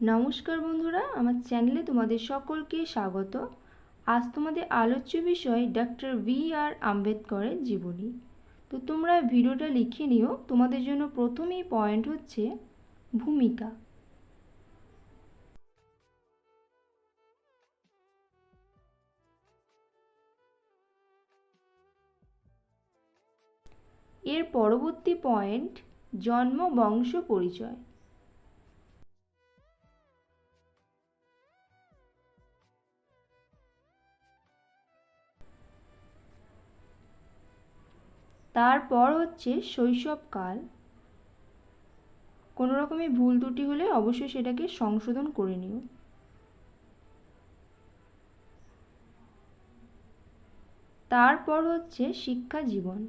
নমস্কার বন্ধুরা, আমার চ্যানেলে তোমাদের সকলকে স্বাগত। আজ তোমাদের আলোচ্য বিষয় ডক্টর ভি আর আম্বেদকরের জীবনী। তো তোমরা ভিডিওটা লিখে নিও। তোমাদের জন্য প্রথমেই পয়েন্ট হচ্ছে ভূমিকা। এর পরবর্তী পয়েন্ট জন্ম, বংশ, পরিচয়। তারপর হচ্ছে শৈশবকাল। কোনো রকমের ভুল ত্রুটি হলে অবশ্যই সেটাকে সংশোধন করে নিও। তারপর হচ্ছে শিক্ষা জীবন।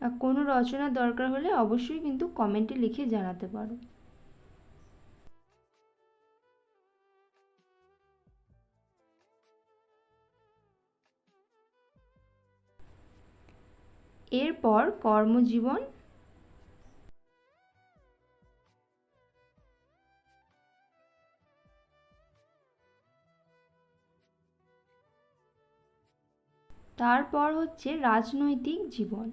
আর কোনো রচনার দরকার হলে অবশ্যই কিন্তু কমেন্টে লিখে জানাতে পারো। এরপর কর্মজীবন তারপর হচ্ছে রাজনৈতিক জীবন।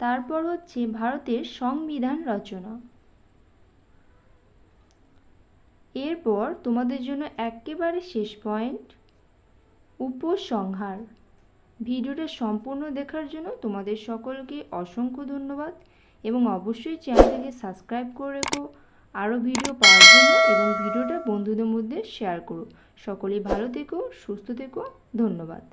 তারপর হচ্ছে ভারতের সংবিধান রচনা। এরপর তোমাদের জন্য একেবারে শেষ পয়েন্ট, উপসংহার। ভিডিওটা সম্পূর্ণ দেখার জন্য তোমাদের সকলকে অসংখ্য ধন্যবাদ এবং অবশ্যই চ্যানেলটাকে সাবস্ক্রাইব করে রেখো, আরও ভিডিও পাওয়ার জন্য এবং ভিডিওটা বন্ধুদের মধ্যে শেয়ার করো। সকলেই ভালো থেকো, সুস্থ থেকো, ধন্যবাদ।